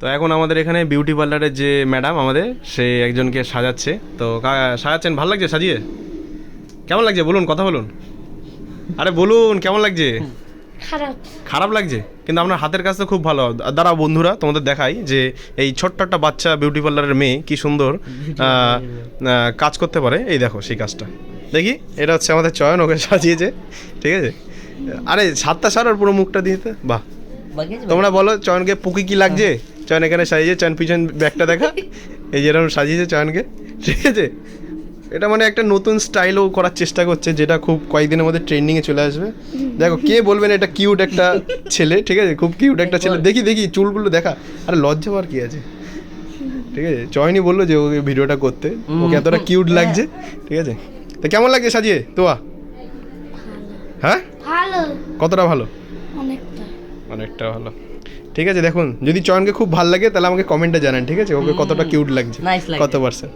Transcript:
তো এখন আমাদের এখানে বিউটি পার্লারের যে ম্যাডাম আমাদের সে একজনকে সাজাচ্ছে। তো সাজাচ্ছেন? ভালো লাগছে সাজিয়ে? কেমন লাগছে? বলুন কথা বলুন। আরে বলুন কেমন লাগছে? খারাপ। খারাপ লাগছে? কিন্তু আপনার হাতের কাজ তো খুব ভালো। দাঁড়াও বন্ধুরা তোমাদের দেখাই যে এই ছোট্ট একটা বাচ্চা বিউটি পার্লারের মেয়ে কি সুন্দর কাজ করতে পারে। এই দেখো সেই কাজটা। দেখি এটা হচ্ছে আমাদের চয়ন ওকে সাজিয়েছে। ঠিক আছে? আরে সাতটা সার আর পুরো মুখটা দিয়েতে বাহ। তোমরা বলো চয়নকে পুকি কি লাগছে? চয়ন এখানে সাজিয়েছে চয়ন পিছন ব্যাগটা দেখা। এই যেরকম সাজিয়েছে চয়নকে ঠিক আছে? এটা মানে একটা নতুন স্টাইলও করার চেষ্টা করছে যেটা খুব কয়েকদিনের মধ্যে ট্রেন্ডিংয়ে চলে আসবে। দেখো কে বলবেন এটা কিউট একটা ছেলে ঠিক আছে? খুব কিউট একটা ছেলে। দেখি দেখি চুলগুলো দেখা। আরে লজ্জা পাওয়ার কি আছে? ঠিক আছে? চয়নি বলল যে ওকে ভিডিওটা করতে। ওকে এতটা কিউট লাগছে। ঠিক আছে? তা কেমন লাগছে সাজিয়ে? তোয়া? হ্যাঁ? কতটা ভালো? অনেকটা। অনেকটা ভালো। ঠিক আছে দেখুন যদি চয়নকে খুব ভালো লাগে তাহলে আমাকে কমেন্টে জানান ঠিক আছে ওকে কতটা কিউট লাগছে লাগছে। কত পার্সেন্ট